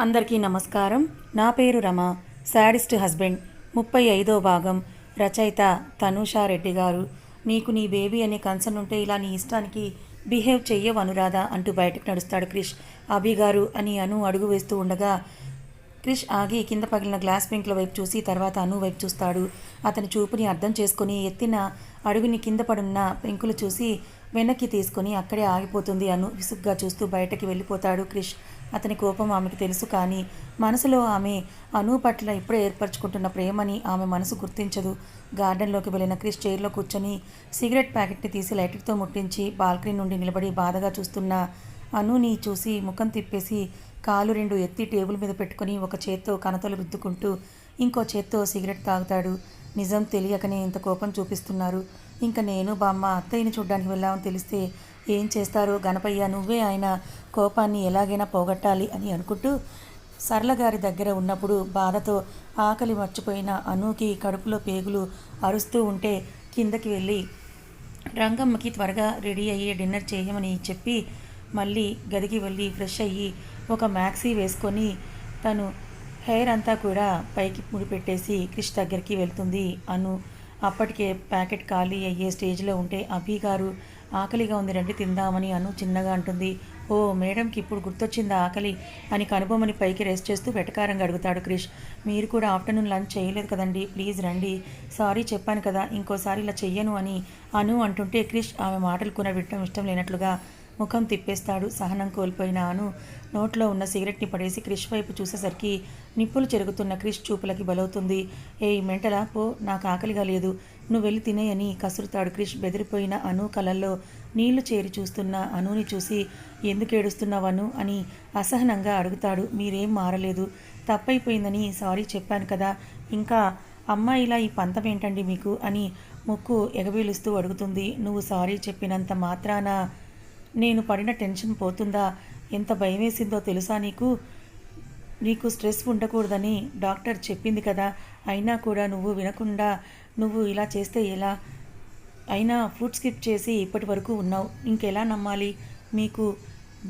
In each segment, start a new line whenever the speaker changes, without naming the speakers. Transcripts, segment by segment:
అందరికీ నమస్కారం. నా పేరు రమ. Sadist husband. ముప్పై ఐదో భాగం. రచయిత తనూషా రెడ్డి గారు. నీకు నీ బేబీ అనే కన్సర్న్ ఉంటే ఇలా నీ ఇష్టానికి బిహేవ్ చెయ్యవు అనురాధ అంటూ బయటకు నడుస్తాడు క్రిష్. అభి గారు అని అను అడుగు వేస్తూ ఉండగా క్రిష్ ఆగి కింద పగిలిన గ్లాస్ పెంకుల వైపు చూసి తర్వాత అను వైపు చూస్తాడు. అతని చూపుని అర్థం చేసుకుని ఎత్తిన అడుగుని కింద పడున్న పెంకులు చూసి వెనక్కి తీసుకొని అక్కడే ఆగిపోతుంది అను విసుగ్గా చూస్తూ బయటకి వెళ్ళిపోతాడు క్రిష్. అతని కోపం ఆమెకు తెలుసు కానీ మనసులో ఆమె అను పట్ల ఇప్పుడే ఏర్పరచుకుంటున్న ప్రేమని ఆమె మనసు గుర్తించదు. గార్డెన్లోకి వెళ్ళిన క్రిష్ చైర్లో కూర్చొని సిగరెట్ ప్యాకెట్ని తీసి లైటర్తో ముట్టించి బాల్కనీ నుండి నిలబడి బాధగా చూస్తున్న అనుని చూసి ముఖం తిప్పేసి కాలు రెండు ఎత్తి టేబుల్ మీద పెట్టుకొని ఒక చేత్తో కనతలు రుద్దుకుంటూ ఇంకో చేత్తో సిగరెట్ తాగుతాడు. నిజం తెలియకనే ఇంత కోపం చూపిస్తున్నారు. ఇంకా నేను బామ్మ అత్తయ్యని చూడ్డానికి వెళ్ళామని తెలిస్తే ఏం చేస్తారో? గణపయ్య నువ్వే ఆయన కోపాన్ని ఎలాగైనా పోగొట్టాలి అని అనుకుంటూ సరళగారి దగ్గర ఉన్నప్పుడు బాధతో ఆకలి మర్చిపోయిన అనూకి కడుపులో పేగులు అరుస్తూ ఉంటే కిందకి వెళ్ళి రంగమ్మకి త్వరగా రెడీ అయ్యి డిన్నర్ చేయమని చెప్పి మళ్ళీ గదికి వెళ్ళి ఫ్రెష్ అయ్యి ఒక మ్యాక్సీ వేసుకొని తను హెయిర్ అంతా కూడా పైకి ముడిపెట్టేసి క్రిష్ దగ్గరికి వెళ్తుంది. అను అప్పటికే ప్యాకెట్ ఖాళీ అయ్యే స్టేజ్లో ఉంటే అభి గారు ఆకలిగా ఉంది రండి తిందామని అను చిన్నగా అంటుంది. ఓ మేడంకి ఇప్పుడు గుర్తొచ్చిందా ఆకలి? అని కనుబొమ్మని పైకి రెస్ట్ చేస్తూ వెటకారంగా అడుగుతాడు క్రిష్. మీరు కూడా ఆఫ్టర్నూన్ లంచ్ చేయలేదు కదండి ప్లీజ్ రండి. సారీ చెప్పాను కదా ఇంకోసారి ఇలా చెయ్యను అని అను అంటుంటే క్రిష్ ఆమె మాటలు కూడా వినడం ఇష్టం లేనట్లుగా ముఖం తిప్పేస్తాడు. సహనం కోల్పోయిన అను నోట్లో ఉన్న సిగరెట్ని పడేసి క్రిష్ వైపు చూసేసరికి నిప్పులు చెరుగుతున్న క్రిష్ చూపులకి బలవుతుంది. ఏ మెంటలా? పో నాకు ఆకలిగా లేదు. నువ్వు వెళ్ళి తినేయని కసురుతాడు క్రిష్. బెదిరిపోయిన అను కలల్లో నీళ్ళు చేరి చూస్తున్న అనుని చూసి ఎందుకేడుస్తున్నావను అను? అని అసహనంగా అడుగుతాడు. మీరేం మారలేదు. తప్పైపోయిందని సారీ చెప్పాను కదా. ఇంకా అమ్మాయిలా ఈ పంతం ఏంటండి మీకు? అని ముక్కు ఎగబీలుస్తూ అడుగుతుంది. నువ్వు సారీ చెప్పినంత మాత్రాన నేను పడిన టెన్షన్ పోతుందా? ఎంత భయం వేసిందో తెలుసా నీకు? నీకు స్ట్రెస్ ఉండకూడదని డాక్టర్ చెప్పింది కదా. అయినా కూడా నువ్వు వినకుండా నువ్వు ఇలా చేస్తే ఎలా? అయినా ఫుడ్ స్కిప్ చేసి ఇప్పటి వరకు ఉన్నావు. ఇంకెలా నమ్మాలి? మీకు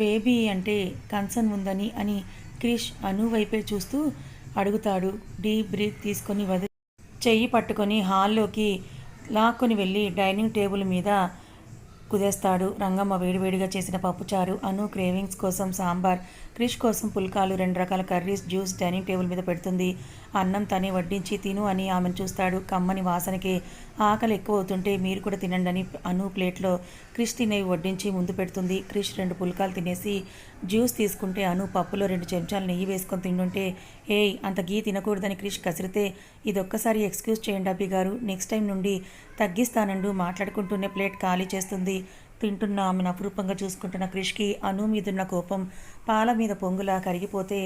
బేబీ అంటే కన్సర్న్ ఉందని అని క్రిష్ అను వైపే చూస్తూ అడుగుతాడు. డీప్ బ్రీత్ తీసుకొని వదిలి చెయ్యి పట్టుకొని హాల్లోకి లాక్కొని వెళ్ళి డైనింగ్ టేబుల్ మీద కుదేస్తాడు. రంగమ్మ వేడివేడిగా చేసిన పప్పుచారు అను క్రేవింగ్స్ కోసం సాంబార్ క్రిష్ కోసం పుల్కాలు రెండు రకాల కర్రీస్ జ్యూస్ డైనింగ్ టేబుల్ మీద పెడుతుంది. అన్నం తనే వడ్డించి తిను అని ఆమెను చూస్తాడు. కమ్మని వాసనకి ఆకలి ఎక్కువ అవుతుంటే మీరు కూడా తినండి అని అను ప్లేట్లో క్రిష్ తినేవి వడ్డించి ముందు పెడుతుంది. క్రిష్ రెండు పుల్కాలు తినేసి జ్యూస్ తీసుకుంటే అను పప్పులో రెండు చెంచాలు నెయ్యి వేసుకొని తింటుంటే ఏయ్ అంత గీ తినకూడదని క్రిష్ కసిరితే ఇదొక్కసారి ఎక్స్క్యూజ్ చేయండి అబ్బి గారు. నెక్స్ట్ టైం నుండి తగ్గిస్తానండు మాట్లాడుకుంటూనే ప్లేట్ ఖాళీ చేస్తుంది. తింటున్న ఆమెను అపురూపంగా చూసుకుంటున్న క్రిష్కి అను మీదున్న కోపం పాల మీద పొంగులా కరిగిపోతే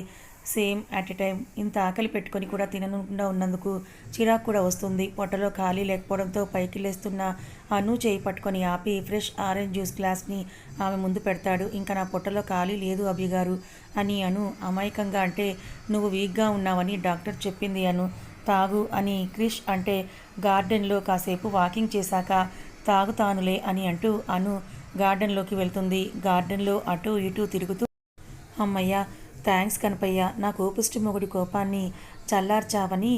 సేమ్ అట్ ఎ టైం ఇంత ఆకలి పెట్టుకొని కూడా తినకుండా ఉన్నందుకు చిరాకు కూడా వస్తుంది. పొట్టలో ఖాళీ లేకపోవడంతో పైకి లేస్తున్న అను చేయి పట్టుకొని ఆపి ఫ్రెష్ ఆరెంజ్ జ్యూస్ గ్లాస్ని ఆమె ముందు పెడతాడు. ఇంకా నా పొట్టలో ఖాళీ లేదు అభిగారు అని అను అమాయకంగా అంటే నువ్వు వీక్గా ఉన్నావని డాక్టర్ చెప్పింది అను. తాగు అని క్రిష్ అంటే గార్డెన్లో కాసేపు వాకింగ్ చేశాక తాగుతానులే అని అంటూ అను గార్డెన్లోకి వెళ్తుంది. గార్డెన్లో అటు ఇటు తిరుగుతూ అమ్మయ్య థ్యాంక్స్ కనపయ్య నా కోపిష్టి మొగుడి కోపాన్ని చల్లార్చావని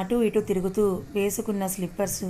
అటు ఇటు తిరుగుతూ వేసుకున్న స్లిప్పర్స్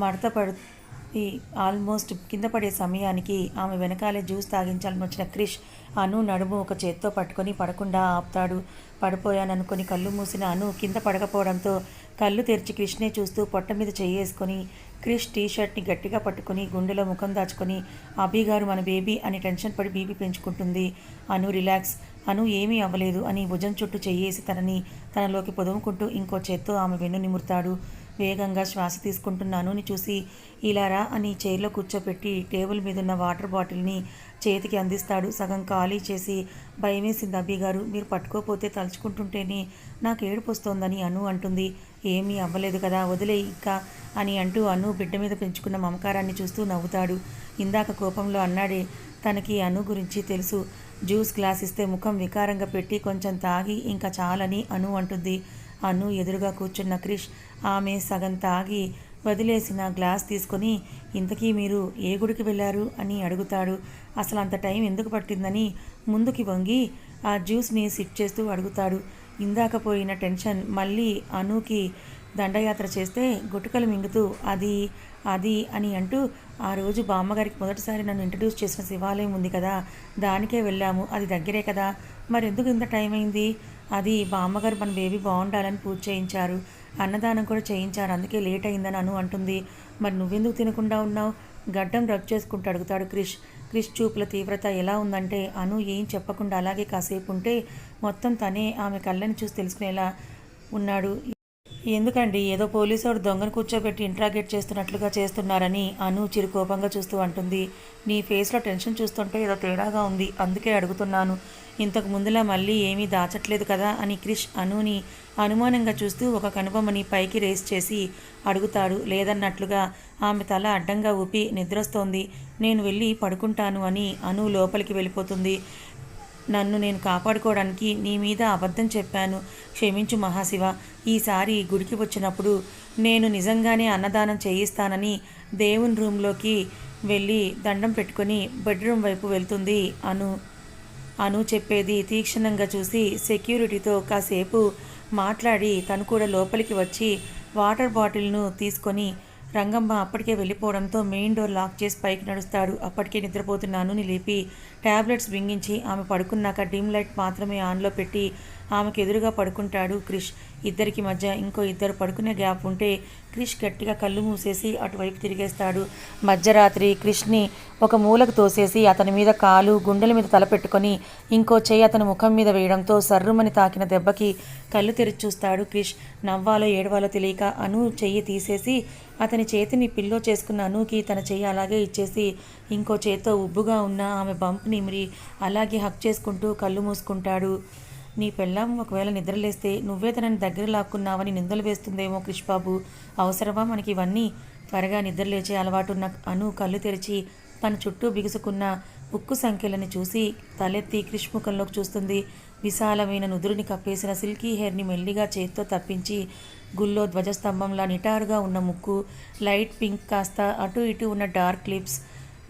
మడత పడి ఆల్మోస్ట్ కింద పడే సమయానికి ఆమె వెనకాలే జ్యూస్ తాగించాలని వచ్చిన క్రిష్ అను నడుము ఒక చేత్తో పట్టుకొని పడకుండా ఆపుతాడు. పడిపోయాననుకొని కళ్ళు మూసిన అను కింద పడకపోవడంతో కళ్ళు తెరిచి క్రిష్నే చూస్తూ పొట్ట మీద చెయ్యేసుకొని క్రిష్ టీ షర్ట్ని గట్టిగా పట్టుకొని గుండెలో ముఖం దాచుకొని అభి గారు మన బేబీ అని టెన్షన్ పడి బీబీ పెంచుకుంటుంది. అను రిలాక్స్. అను ఏమీ అవ్వలేదు అని భుజం చుట్టూ చెయ్యేసి తనని తనలోకి పొదుముకుంటూ ఇంకో చేత్తో ఆమె వెన్ను నిమురుతాడు. వేగంగా శ్వాస తీసుకుంటున్నాను. చూసి చూసి ఇలారా అని చైర్లో కూర్చోపెట్టి టేబుల్ మీద ఉన్న వాటర్ బాటిల్ని చేతికి అందిస్తాడు. సగం ఖాళీ చేసి భయమేసింది అబ్బి గారు. మీరు పట్టుకోపోతే తలుచుకుంటుంటేనే నాకు ఏడుపు వస్తోందని అను అంటుంది. ఏమీ అవ్వలేదు కదా వదిలే ఇంకా అని అంటూ అను బిడ్డ మీద పెంచుకున్న మమకారాన్ని చూస్తూ నవ్వుతాడు. ఇందాక కోపంలో అన్నాడే తనకి అను గురించి తెలుసు. జ్యూస్ గ్లాస్ ఇస్తే ముఖం వికారంగా పెట్టి కొంచెం తాగి ఇంకా చాలని అను అంటుంది. అను ఎదురుగా కూర్చున్న క్రిష్ ఆమె సగం తాగి వదిలేసిన గ్లాస్ తీసుకొని ఇంతకీ మీరు ఏ గుడికి వెళ్ళారు? అని అడుగుతాడు. అసలు అంత టైం ఎందుకు పట్టిందని ముందుకి వంగి ఆ జ్యూస్ని సిప్ చేస్తూ అడుగుతాడు. ఇందాక పోయిన టెన్షన్ మళ్ళీ అనుకి దండయాత్ర చేస్తే గుటకలు మింగుతూ అది అది అని అంటూ ఆ రోజు బామ్మగారికి మొదటిసారి నన్ను ఇంట్రడ్యూస్ చేసిన శివాలయం ఉంది కదా దానికే వెళ్ళాము. అది దగ్గరే కదా. మరి ఎందుకు ఇంత టైం అయింది? అది బామ్మగారు మన బేబీ బాగుండాలని పూజ చేయించారు. అన్నదానం కూడా చేయించారు. అందుకే లేట్ అయిందని అను అంటుంది. మరి నువ్వెందుకు తినకుండా ఉన్నావు? గడ్డం రబ్ చేసుకుంటూ అడుగుతాడు క్రిష్. క్రిష్ చూపుల తీవ్రత ఎలా ఉందంటే అను ఏం చెప్పకుండా అలాగే కాసేపు ఉంటే మొత్తం తనే ఆమె కళ్ళని చూసి తెలుసుకునేలా ఉన్నాడు. ఎందుకండి? ఏదో పోలీసుడు దొంగను కూర్చోబెట్టి ఇంట్రాగేట్ చేస్తున్నట్లుగా చేస్తున్నారని అను చిరుకోపంగా చూస్తూ అంటుంది. నీ ఫేస్లో టెన్షన్ చూస్తుంటే ఏదో తేడాగా ఉంది. అందుకే అడుగుతున్నాను. ఇంతకు ముందులా మళ్ళీ ఏమీ దాచట్లేదు కదా అని క్రిష్ అనుని అనుమానంగా చూస్తూ ఒక కనుబొమ్మని పైకి రేస్ చేసి అడుగుతాడు. లేదన్నట్లుగా ఆమె తల అడ్డంగా ఊపి నిద్రస్తోంది. నేను వెళ్ళి పడుకుంటాను అని అను లోపలికి వెళ్ళిపోతుంది. నన్ను నేను కాపాడుకోవడానికి నీ మీద అబద్ధం చెప్పాను. క్షమించు మహాశివ. ఈసారి గుడికి వచ్చినప్పుడు నేను నిజంగానే అన్నదానం చేయిస్తానని దేవుని రూమ్లోకి వెళ్ళి దండం పెట్టుకొని బెడ్రూమ్ వైపు వెళ్తుంది అను. అను చెప్పేది తీక్షణంగా చూసి సెక్యూరిటీతో కాసేపు మాట్లాడి తను కూడా లోపలికి వచ్చి వాటర్ బాటిల్ను తీసుకొని రంగమ్మ అప్పటికే వెళ్ళిపోవడంతో మెయిన్ డోర్ లాక్ చేసి పైకి నడుస్తాడు. అప్పటికే నిద్రపోతున్నాను లేపి ట్యాబ్లెట్స్ బింగించి ఆమె పడుకున్నాక డిమ్ లైట్ మాత్రమే ఆన్లో పెట్టి ఆమెకు ఎదురుగా పడుకుంటాడు క్రిష్. ఇద్దరికి మధ్య ఇంకో ఇద్దరు పడుకునే గ్యాప్ ఉంటే క్రిష్ గట్టిగా కళ్ళు మూసేసి అటువైపు తిరిగేస్తాడు. మధ్యరాత్రి క్రిష్ని ఒక మూలకు తోసేసి అతని మీద కాలు గుండెల మీద తలపెట్టుకొని ఇంకో చేయి అతని ముఖం మీద వేయడంతో సర్రుమని తాకిన దెబ్బకి కళ్ళు తెరిచి చూస్తాడు క్రిష్. నవ్వాలో ఏడవాలో తెలియక అను చెయ్యి తీసేసి అతని చేతిని పిల్లో చేసుకున్న అనుకి తన చెయ్యి అలాగే ఇచ్చేసి ఇంకో చేత్తో ఉబ్బుగా ఉన్న ఆమె బంప్ నిమిరి అలాగే హక్ చేసుకుంటూ కళ్ళు మూసుకుంటాడు. నీ పెళ్ళాం ఒకవేళ నిద్రలేస్తే నువ్వే తనని దగ్గర లాక్కున్నావని నిందలు వేస్తుందేమో క్రిష్ అవసరమా మనకి ఇవన్నీ? త్వరగా నిద్రలేచే అలవాటున్న అను కళ్ళు తెరిచి తన చుట్టూ బిగుసుకున్న ఉక్కు సంఖ్యలను చూసి తలెత్తి క్రిష్ ముఖంలోకి చూస్తుంది. విశాలమైన నుదురుని కప్పేసిన సిల్కీ హెయిర్ని మెల్లిగా చేత్తో తప్పించి గుల్లో ధ్వజస్తంభంలా నిటారుగా ఉన్న ముక్కు లైట్ పింక్ కాస్త అటు ఇటు ఉన్న డార్క్ లిప్స్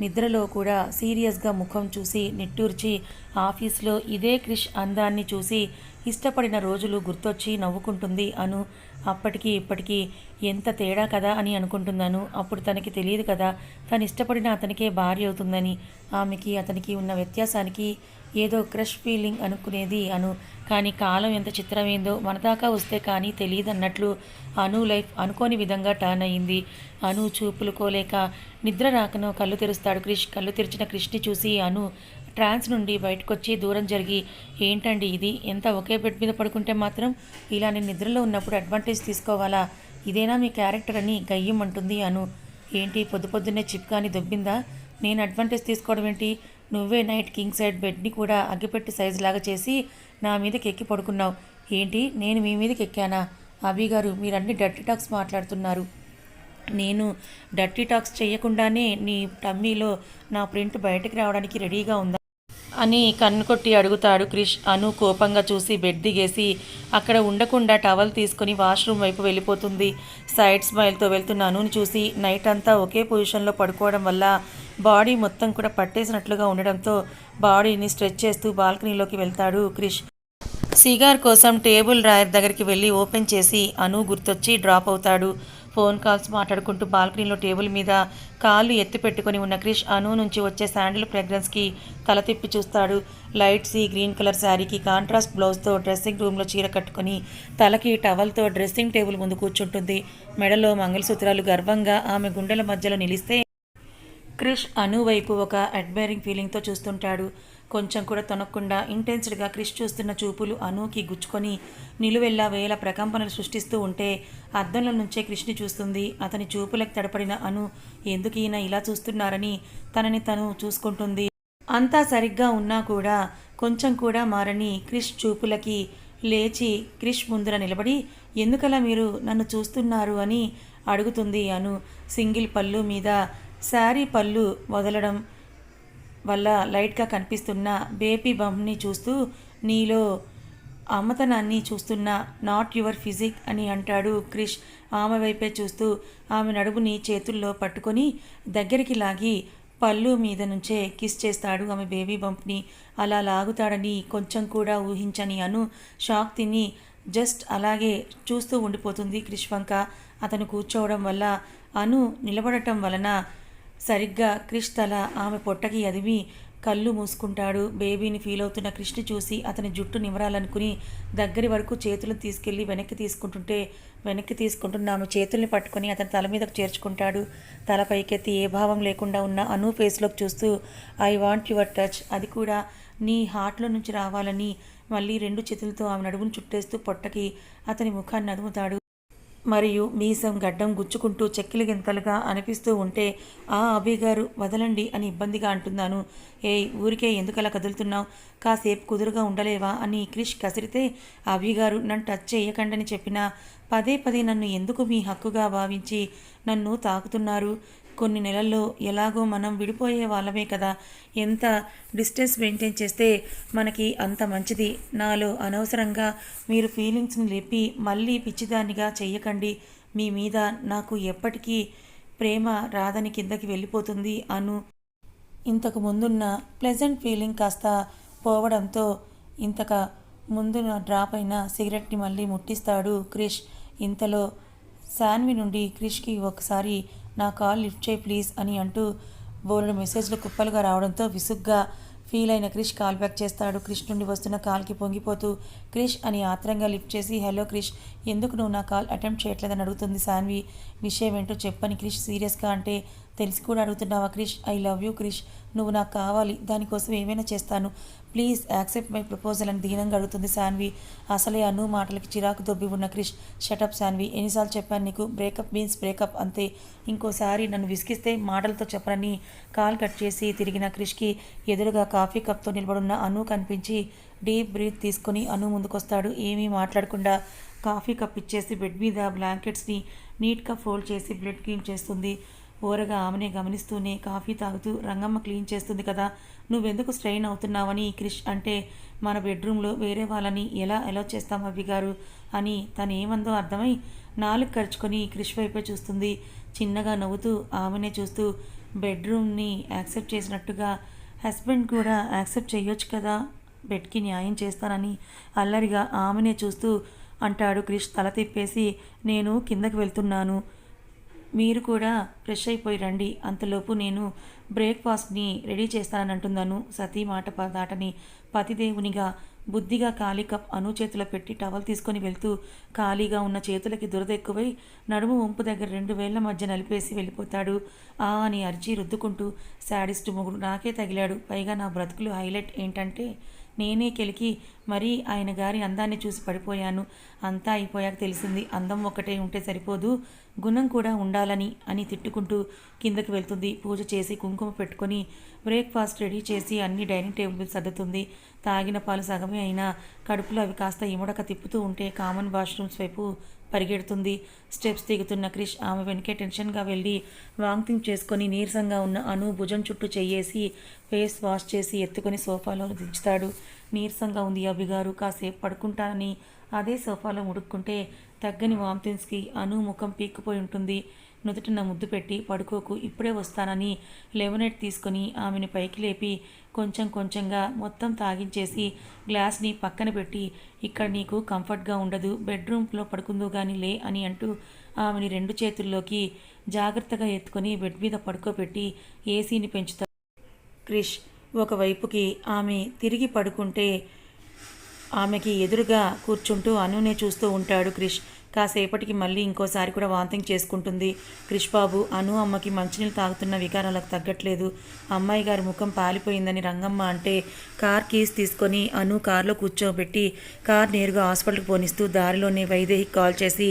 నిద్రలో కూడా సీరియస్గా ముఖం చూసి నిట్టూర్చి ఆఫీస్లో ఇదే క్రిష్ అందాన్ని చూసి ఇష్టపడిన రోజులు గుర్తొచ్చి నవ్వుకుంటుంది అను. అప్పటికి ఇప్పటికీ ఎంత తేడా కదా అని అనుకుంటున్నాను. అప్పుడు తనకి తెలియదు కదా తను ఇష్టపడిన అతనికే భార్య అవుతుందని. ఆమెకి అతనికి ఉన్న వ్యత్యాసానికి ఏదో క్రష్ ఫీలింగ్ అనుకునేది అను. కానీ కాలం ఎంత చిత్రమైందో మనదాకా వస్తే కానీ తెలియదన్నట్లు అను లైఫ్ అనుకోని విధంగా టర్న్ అయింది. అను చూపులు కోలేక నిద్ర రాకనో కళ్ళు తెరుస్తాడు క్రిష్. కళ్ళు తెరిచిన క్రిష్ని చూసి అను ట్రాన్స్ నుండి బయటకొచ్చి దూరం జరిగి ఏంటండి ఇది? ఎంత ఒకే బెడ్ మీద పడుకుంటే మాత్రం ఇలా నేను నిద్రలో ఉన్నప్పుడు అడ్వాంటేజ్ తీసుకోవాలా? ఇదేనా మీ క్యారెక్టర్ అని గయ్యం అంటుంది అను. ఏంటి? పొద్దు పొద్దున్నే చిప్కాని దొబ్బిందా? నేను అడ్వాంటేజ్ తీసుకోవడం ఏంటి? నువ్వే నైట్ కింగ్ సైడ్ బెడ్ని కూడా అగ్గిపెట్టి సైజు లాగా చేసి నా మీదకి ఎక్కి పడుకున్నావు. ఏంటి? నేను మీ మీదకి ఎక్కానా? అభి గారు మీరన్నీ డర్టీ టాక్స్ మాట్లాడుతున్నారు. నేను డర్టీ టాక్స్ చేయకుండానే నీ టమ్మీలో నా ప్రింట్ బయటకు రావడానికి రెడీగా ఉందా? అని కన్ను కొట్టి అడుగుతాడు క్రిష్. అను కోపంగా చూసి బెడ్ దిగేసి అక్కడ ఉండకుండా టవల్ తీసుకుని వాష్రూమ్ వైపు వెళ్ళిపోతుంది. సైడ్ స్మైల్తో వెళ్తున్న అనుని చూసి నైట్ అంతా ఒకే పొజిషన్లో పడుకోవడం వల్ల బాడీ మొత్తం కూడా పట్టేసినట్లుగా ఉండడంతో బాడీని స్ట్రెచ్ చేస్తూ బాల్కనీలోకి వెళ్తాడు క్రిష్. సిగార్ కోసం టేబుల్ డ్రాయర్ దగ్గరికి వెళ్ళి ఓపెన్ చేసి అను గుర్తొచ్చి డ్రాప్ అవుతాడు. ఫోన్ కాల్స్ మాట్లాడుకుంటూ బాల్కనీలో టేబుల్ మీద కాళ్ళు ఎత్తి పెట్టుకుని ఉన్న క్రిష్ అను నుంచి వచ్చే శాండిల్ ఫ్రాగ్రెన్స్కి తల తిప్పి చూస్తాడు. లైట్ సీ గ్రీన్ కలర్ శారీకి కాంట్రాస్ట్ బ్లౌజ్తో డ్రెస్సింగ్ రూమ్లో చీర కట్టుకొని తలకి టవల్తో డ్రెస్సింగ్ టేబుల్ ముందు కూర్చుంటుంది. మెడలో మంగళసూత్రాలు గర్వంగా ఆమె గుండెల మధ్యలో నిలిస్తే క్రిష్ అను వైపు ఒక అడ్మైరింగ్ ఫీలింగ్తో చూస్తుంటాడు. కొంచెం కూడా తొనక్కుండా ఇంటెన్స్డ్గా క్రిష్ చూస్తున్న చూపులు అనుకి గుచ్చుకొని నిలువెల్లా వేల ప్రకంపనలు సృష్టిస్తూ ఉంటే అద్దంలో నుంచే క్రిష్ని చూస్తుంది. అతని చూపులకు తడపడిన అను ఎందుకు ఈయన ఇలా చూస్తున్నారని తనని తను చూసుకుంటుంది. అంతా సరిగ్గా ఉన్నా కూడా కొంచెం కూడా మారని క్రిష్ చూపులకి లేచి క్రిష్ ముందర నిలబడి ఎందుకలా మీరు నన్ను చూస్తున్నారు? అని అడుగుతుంది అను సింగిల్ పళ్ళు మీద శారీ పళ్ళు వదలడం వల్ల లైట్గా కనిపిస్తున్న బేబీ బంప్ని చూస్తూ నీలో అమ్మతనాన్ని చూస్తున్న నాట్ యువర్ ఫిజిక్ అని అంటాడు క్రిష్. ఆమె వైపే చూస్తూ ఆమె నడుముని చేతుల్లో పట్టుకొని దగ్గరికి లాగి పళ్ళు మీద నుంచే కిస్ చేస్తాడు ఆమె బేబీ బంప్ని అలా లాగుతాడని కొంచెం కూడా ఊహించని అను. షాక్ తిని జస్ట్ అలాగే చూస్తూ ఉండిపోతుంది క్రిష్ వంక. అతను కూర్చోవడం వల్ల అను నిలబడటం వలన సరిగ్గా క్రిష్ తల ఆమె పొట్టకి అదిమి కళ్ళు మూసుకుంటాడు. బేబీని ఫీల్ అవుతున్న క్రిష్ని చూసి అతని జుట్టు నిమరాలనుకుని దగ్గరి వరకు చేతులను తీసుకెళ్ళి వెనక్కి తీసుకుంటుంటే వెనక్కి తీసుకుంటున్న ఆమె చేతుల్ని పట్టుకొని అతని తల మీదకు చేర్చుకుంటాడు. తల పైకెత్తి ఏ భావం లేకుండా ఉన్న అను ఫేస్లోకి చూస్తూ ఐ వాంట్ యువర్ టచ్. అది కూడా నీ హార్ట్లో నుంచి రావాలని. మళ్ళీ రెండు చేతులతో ఆమె నడుమును చుట్టేస్తూ పొట్టకి అతని ముఖాన్ని నదుముతాడు. మరియు మీసం గడ్డం గుచ్చుకుంటూ చెక్కిలి గింతలుగా అనిపిస్తూ ఉంటే ఆ అభిగారు వదలండి అని ఇబ్బందిగా అంటున్నాను. ఏ ఊరికే ఎందుకలా కదులుతున్నావు? కాసేపు కుదురుగా ఉండలేవా? అని క్రిష్ కసిరితే అభిగారు నన్ను టచ్ చేయకండని చెప్పినా పదే పదే నన్ను ఎందుకు మీ హక్కుగా భావించి నన్ను తాకుతున్నారు? కొన్ని నెలల్లో ఎలాగో మనం విడిపోయే వాళ్ళమే కదా. ఎంత డిస్టెన్స్ మెయింటైన్ చేస్తే మనకి అంత మంచిది. నాలో అనవసరంగా మీరు ఫీలింగ్స్ని లేపి మళ్ళీ పిచ్చిదానిగా చెయ్యకండి. మీ మీద నాకు ఎప్పటికీ ప్రేమ రాదని కిందకి వెళ్ళిపోతుంది అను. ఇంతకు ముందున్న ప్లెజెంట్ ఫీలింగ్ కాస్త పోవడంతో ఇంతక ముందున డ్రాప్ అయిన సిగరెట్ని మళ్ళీ ముట్టిస్తాడు క్రిష్. ఇంతలో శాన్వి నుండి క్రిష్కి ఒకసారి నా కాల్ లిఫ్ట్ చేయి ప్లీజ్ అని అంటూ బోలెడు మెసేజ్లు కుప్పలుగా రావడంతో విసుగ్గా ఫీల్ అయిన క్రిష్ కాల్ బ్యాక్ చేస్తాడు. క్రిష్ నుండి వస్తున్న కాల్కి పొంగిపోతూ క్రిష్ అని ఆత్రంగా లిఫ్ట్ చేసి హలో క్రిష్ ఎందుకు నువ్వు నా కాల్ అటెంప్ట్ చేయట్లేదని అడుగుతుంది సాన్వి విషయం ఏంటో చెప్పని క్రిష్ సీరియస్గా అంటే తెలిసి కూడా అడుగుతున్నావా Krish? I love you Krish. నువ్వు నాకు కావాలి దానికోసం ఏమైనా చేస్తాను. ప్లీజ్ యాక్సెప్ట్ మై ప్రపోజల్ అని దీనంగా అడుగుతుంది శాన్వి. అసలే అను మాటలకి చిరాకు దొబ్బి ఉన్న క్రిష్. షటప్ శాన్వి. ఎన్నిసార్లు చెప్పాను నీకు? బ్రేకప్ మీన్స్ బ్రేకప్ అంతే. ఇంకోసారి నన్ను విసిగిస్తే మాటలతో చెప్పరని కాల్ కట్ చేసి తిరిగిన క్రిష్కి ఎదురుగా కాఫీ కప్తో నిలబడున్న అను కనిపించి డీప్ బ్రీత్ తీసుకొని అను ముందుకొస్తాడు. ఏమీ మాట్లాడకుండా కాఫీ కప్ ఇచ్చేసి బెడ్ మీద బ్లాంకెట్స్ని నీట్గా ఫోల్డ్ చేసి బ్లడ్ క్లీన్ చేస్తుంది. ఓరగా ఆమెనే గమనిస్తూనే కాఫీ తాగుతూ రంగమ్మ క్లీన్ చేస్తుంది కదా నువ్వెందుకు స్ట్రెయిన్ అవుతున్నావని క్రిష్ అంటే మన బెడ్రూమ్లో వేరే వాళ్ళని ఎలా ఎలా చేస్తాం అవి గారు అని తను ఏమందో అర్థమై నాలుగు ఖర్చుకొని క్రిష్ వైపే చూస్తుంది. చిన్నగా నవ్వుతూ ఆమెనే చూస్తూ బెడ్రూమ్ని యాక్సెప్ట్ చేసినట్టుగా హస్బెండ్ కూడా యాక్సెప్ట్ చేయొచ్చు కదా బెడ్కి న్యాయం చేస్తానని అల్లరిగా ఆమెనే చూస్తూ అంటాడు క్రిష్ తల తిప్పేసి నేను కిందకి వెళ్తున్నాను. మీరు కూడా ఫ్రెష్ అయిపోయి రండి. అంతలోపు నేను బ్రేక్ఫాస్ట్ని రెడీ చేస్తానని అంటున్నాను సతీ మాట దాటని పతిదేవునిగా బుద్ధిగా ఖాళీ కప్ అను చేతిలో పెట్టి టవల్ తీసుకొని వెళ్తూ ఖాళీగా ఉన్న చేతులకి దురద ఎక్కువై నడుము వంపు దగ్గర రెండు వేళ్ళ మధ్య నలిపేసి వెళ్ళిపోతాడు. ఆ అని అరిచి రుద్దుకుంటూ శాడిస్ట్ మొగుడు నాకే తగిలాడు. పైగా నా బ్రతుకులు హైలైట్ ఏంటంటే నేనే కెలికి మరీ ఆయన గారి అందాన్ని చూసి పడిపోయాను. అంతా అయిపోయాక తెలిసింది అందం ఒక్కటే ఉంటే సరిపోదు గుణం కూడా ఉండాలని అని తిట్టుకుంటూ కిందకి వెళ్తుంది. పూజ చేసి కుంకుమ పెట్టుకొని బ్రేక్ఫాస్ట్ రెడీ చేసి అన్ని డైనింగ్ టేబుల్ సర్దుతుంది. తాగిన పాలు సగమే అయినా కడుపులో అవి కాస్త ఇముడక తిప్పుతూ ఉంటే కామన్ వాష్రూమ్స్ వైపు పరిగెడుతుంది. స్టెప్స్ దిగుతున్న క్రిష్ ఆమె వెనకే టెన్షన్గా వెళ్ళి వాంతింగ్ చేసుకొని నీరసంగా ఉన్న అను భుజం చుట్టూ చెయ్యేసి ఫేస్ వాష్ చేసి ఎత్తుకొని సోఫాలో దించుతాడు. నీరసంగా ఉంది అభిగారు. కాసేపు పడుకుంటానని అదే సోఫాలో ముడుక్కుంటే తగ్గని వాంతింగ్స్కి అను ముఖం పీక్కుపోయి ఉంటుంది. నుదుటిన ముద్దు పెట్టి పడుకోకు ఇప్పుడే వస్తానని లెమనేట్ తీసుకొని ఆమెను పైకి లేపి కొంచెం కొంచెంగా మొత్తం తాగించేసి గ్లాస్ని పక్కన పెట్టి ఇక్కడ నీకు కంఫర్ట్గా ఉండదు బెడ్రూమ్లో పడుకుందో గాని లే అని అంటూ ఆమెని రెండు చేతుల్లోకి జాగ్రత్తగా ఎత్తుకొని బెడ్ మీద పడుకోబెట్టి ఏసీని పెంచుతాడు క్రిష్ ఒకవైపుకి ఆమె తిరిగి పడుకుంటే ఆమెకి ఎదురుగా కూర్చుంటూ అనునే చూస్తూ ఉంటాడు క్రిష్. కాసేపటికి మళ్ళీ ఇంకోసారి కూడా వాంతింగ్ చేసుకుంటుంది. క్రిష్బాబు అను అమ్మకి మంచినీళ్ళు తాగుతున్న వికారాలకు తగ్గట్లేదు. అమ్మాయి గారి ముఖం పాలిపోయిందని రంగమ్మ అంటే కార్ కీస్ తీసుకొని అను కార్లో కూర్చోబెట్టి కార్ నేరుగా హాస్పిటల్కి పోనిస్తూ దారిలోనే వైదేహికి కాల్ చేసి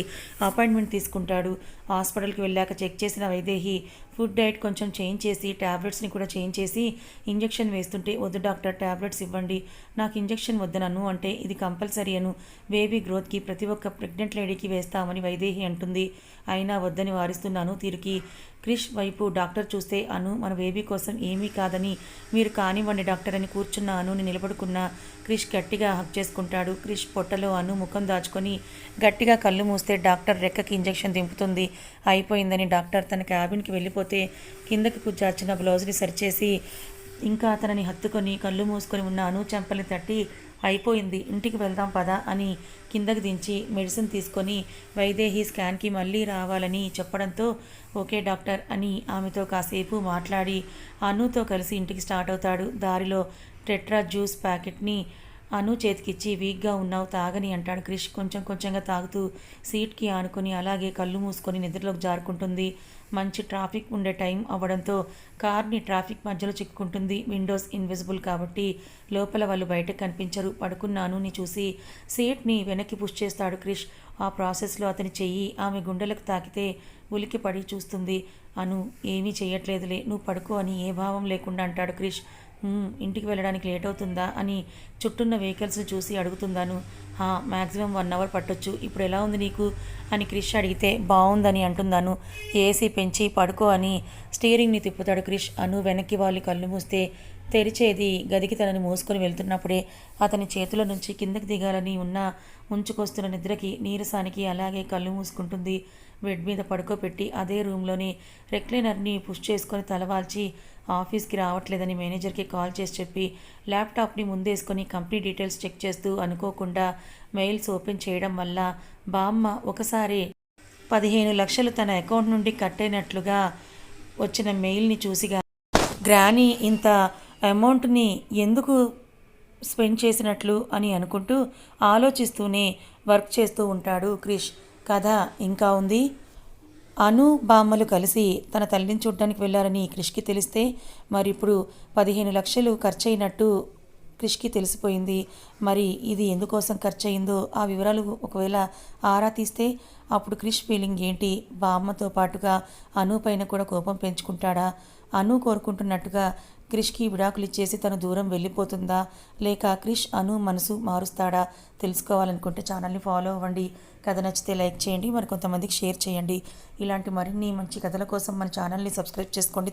అపాయింట్మెంట్ తీసుకుంటాడు. హాస్పిటల్కి వెళ్ళాక చెక్ చేసిన వైదేహి ఫుడ్ డైట్ కొంచెం చేంజ్ చేసి ట్యాబ్లెట్స్ని కూడా చేంజ్ చేసి ఇంజెక్షన్ వేస్తుంటే వద్దు డాక్టర్ ట్యాబ్లెట్స్ ఇవ్వండి. నాకు ఇంజెక్షన్ వద్దనను అంటే ఇది కంపల్సరీ అను. బేబీ గ్రోత్కి ప్రతి ఒక్క ప్రెగ్నెంట్ లేడీకి వేస్తామని వైదేహి అంటుంది. అయినా వద్దని వారిస్తున్నాను. తీరుకి క్రిష్ వైపు డాక్టర్ చూస్తే అను మన బేబీ కోసం ఏమీ కాదని మీరు కానివ్వండి డాక్టర్ అని కూర్చున్న అనుని నిలబడుకున్న క్రిష్ గట్టిగా హక్ చేసుకుంటాడు. క్రిష్ పొట్టలో అను ముఖం దాచుకొని గట్టిగా కళ్ళు మూస్తే డాక్టర్ రెక్కకి ఇంజెక్షన్ దింపుతుంది. అయిపోయిందని డాక్టర్ తన క్యాబిన్కి వెళ్ళిపోతే కిందకి కుచ్చార్చిన బ్లౌజ్ని సరిచేసి ఇంకా అతనిని హత్తుకొని కళ్ళు మూసుకొని ఉన్న అను చెంపల్ని తట్టి అయిపోయింది. ఇంటికి వెళ్దాం పదా అని కిందకి దించి మెడిసిన్ తీసుకొని వైదేహి స్కాన్కి మళ్ళీ రావాలని చెప్పడంతో ఓకే డాక్టర్ అని ఆమెతో కాసేపు మాట్లాడి అనుతో కలిసి ఇంటికి స్టార్ట్ అవుతాడు. దారిలో టెట్రా జ్యూస్ ప్యాకెట్ని అను చేతికిచ్చి వీక్గా ఉన్నావు తాగని అంటాడు క్రిష్. కొంచెం కొంచెంగా తాగుతూ సీట్కి ఆనుకొని అలాగే కళ్ళు మూసుకొని నిద్రలోకి జారుకుంటుంది. మంచి ట్రాఫిక్ ఉండే టైం అవ్వడంతో కార్ని ట్రాఫిక్ మధ్యలో చిక్కుకుంటుంది. విండోస్ ఇన్విజిబుల్ కాబట్టి లోపల వాళ్ళు బయటకు కనిపించరు. పడుకున్నాను అనుని చూసి సీట్ని వెనక్కి పుష్ చేస్తాడు క్రిష్. ఆ ప్రాసెస్లో అతని చెయ్యి ఆమె గుండెలకు తాకితే ఉలికి పడి చూస్తుంది. అను ఏమీ చేయట్లేదులే నువ్వు పడుకో అని ఏ భావం లేకుండా అంటాడు క్రిష్. ఇంటికి వెళ్ళడానికి లేట్ అవుతుందా? అని చుట్టూన్న వెహికల్స్ చూసి అడుగుతుందాను. మ్యాక్సిమం వన్ అవర్ పట్టొచ్చు. ఇప్పుడు ఎలా ఉంది నీకు? అని క్రిష్ అడిగితే బాగుందని అంటుందాను. ఏసీ పెంచి పడుకో అని స్టీరింగ్ని తిప్పుతాడు క్రిష్. అను వెనక్కి వాళ్ళు కళ్ళు మూస్తే తెరిచేది గదికి తనని మోసుకొని వెళ్తున్నప్పుడే అతని చేతుల నుంచి కిందకి దిగాలని ఉన్న ఉంచుకొస్తున్న నిద్రకి నీరసానికి అలాగే కళ్ళు మూసుకుంటుంది. బెడ్ మీద పడుకోబెట్టి అదే రూమ్లోని రెక్లైనర్ని పుష్ చేసుకొని తలవాల్చి ఆఫీస్కి రావట్లేదని మేనేజర్కి కాల్ చేసి చెప్పి ల్యాప్టాప్ని ముందేసుకొని కంపెనీ డీటెయిల్స్ చెక్ చేస్తూ అనుకోకుండా మెయిల్స్ ఓపెన్ చేయడం వల్ల బామ్మ ఒకసారి పదిహేను లక్షలు తన అకౌంట్ నుండి కట్ అయినట్లుగా వచ్చిన మెయిల్ని చూసిగా గ్రానీ ఇంత అమౌంట్ని ఎందుకు స్పెండ్ చేసినట్లు అని అనుకుంటూ ఆలోచిస్తూనే వర్క్ చేస్తూ ఉంటాడు క్రిష్. కథ ఇంకా ఉంది. అను బామ్మలు కలిసి తన తల్లిని చూడడానికి వెళ్ళారని క్రిష్కి తెలిస్తే మరి ఇప్పుడు పదిహేను లక్షలు ఖర్చయినట్టు క్రిష్కి తెలిసిపోయింది. మరి ఇది ఎందుకోసం ఖర్చు అయిందో ఆ వివరాలు ఒకవేళ ఆరా తీస్తే అప్పుడు క్రిష్ ఫీలింగ్ ఏంటి? బామ్మతో పాటుగా అను పైన కూడా కోపం పెంచుకుంటాడా? అను కోరుకుంటున్నట్టుగా క్రిష్కి విడాకులు ఇచ్చేసి తను దూరం వెళ్ళిపోతుందా? లేక క్రిష్ అను మనసు మారుస్తాడా? తెలుసుకోవాలనుకుంటే ఛానల్ని ఫాలో అవ్వండి. కథ నచ్చితే లైక్ చేయండి. మరి కొంతమందికి షేర్ చేయండి. ఇలాంటి మరిన్ని మంచి కథల కోసం మన ఛానల్ని సబ్స్క్రైబ్ చేసుకోండి.